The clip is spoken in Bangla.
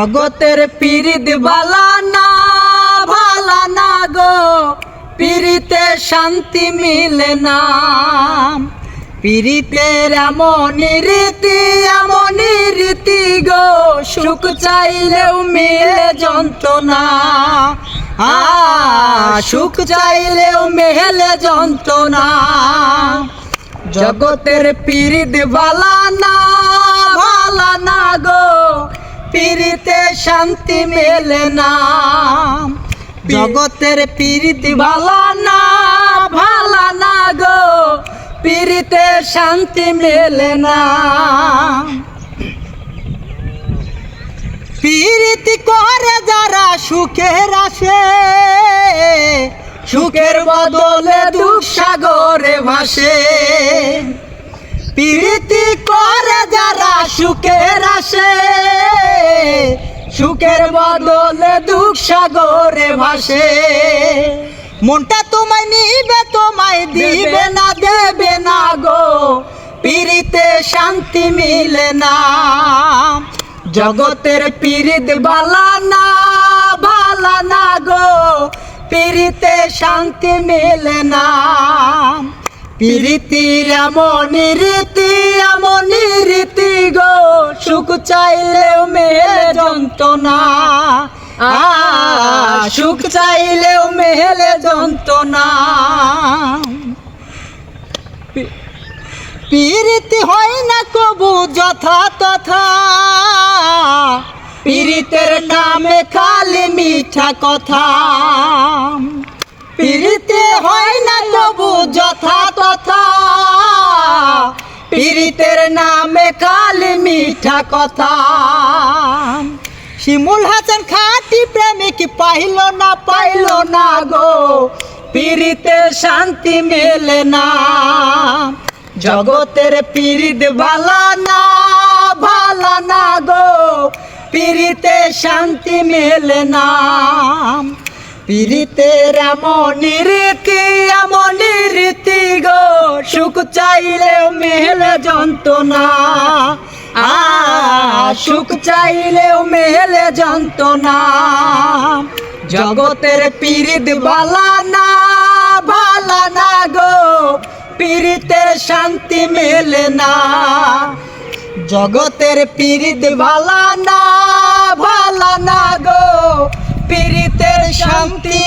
জগতের পিরিত বালা না ভালা না গো। পিরিতে শান্তি মিলে না। পিরিতের এমন রীতি এমন রীতি গো। সুখ চাইলেও মিলে যন্ত্রণা। আ, সুখ চাইলেও মেলে যন্ত্রণা। জগতের পিরিত বালা না শান্তি মেলে না। জগতের পিরিত ভালা না ভালা না গো। পিরিতে শান্তি মেলে না। পিরিতি করে যারা সুখের আসে, সুখের বদলে দুঃখ সাগরে ভাসে। প্রীতি করে যারা সুখের আসে সুখের বদলে দুঃখ সাগরে ভাসে। মনটা তোমায় নিবে, তোমায় দিবে না, দেবে না গো। পিরিতে শান্তি মিলে না। জগতের পিরিত বালা না ভালা না গো। পিরিতে শান্তি মেলে না। প্রীতির এমন রীতি এমন রীতি চাইলেও মেলে যন্ত্রণা। সুখ চাইলেও মেলে যন্ত্রণা। প্রীতি হয় না কবু যথা তথা। পীড়িতের নামে খালি মিঠা কথা। পীড়িতের নামে খালি মিঠা কথা। শিমুল হাসান খাটি প্রেমিক পাইল না পাইল না গো। পীড়িতে শান্তি মেলে না। জগতের পীড়িত ভালা না ভালা না গো। পীড়িতে শান্তি মেলে না। পীড়িতের এমন রীতি, এমন মেলে যন্ত্রণা। আ সুখ চাইলেও মেলে যন্ত্রণা। জগতের পীড়িত বালা না ভালা না গো। পীড়িতের শান্তি মেলে না। জগতের পীড়িত ভালা না ভালা না গো। পীড়িতের শান্তি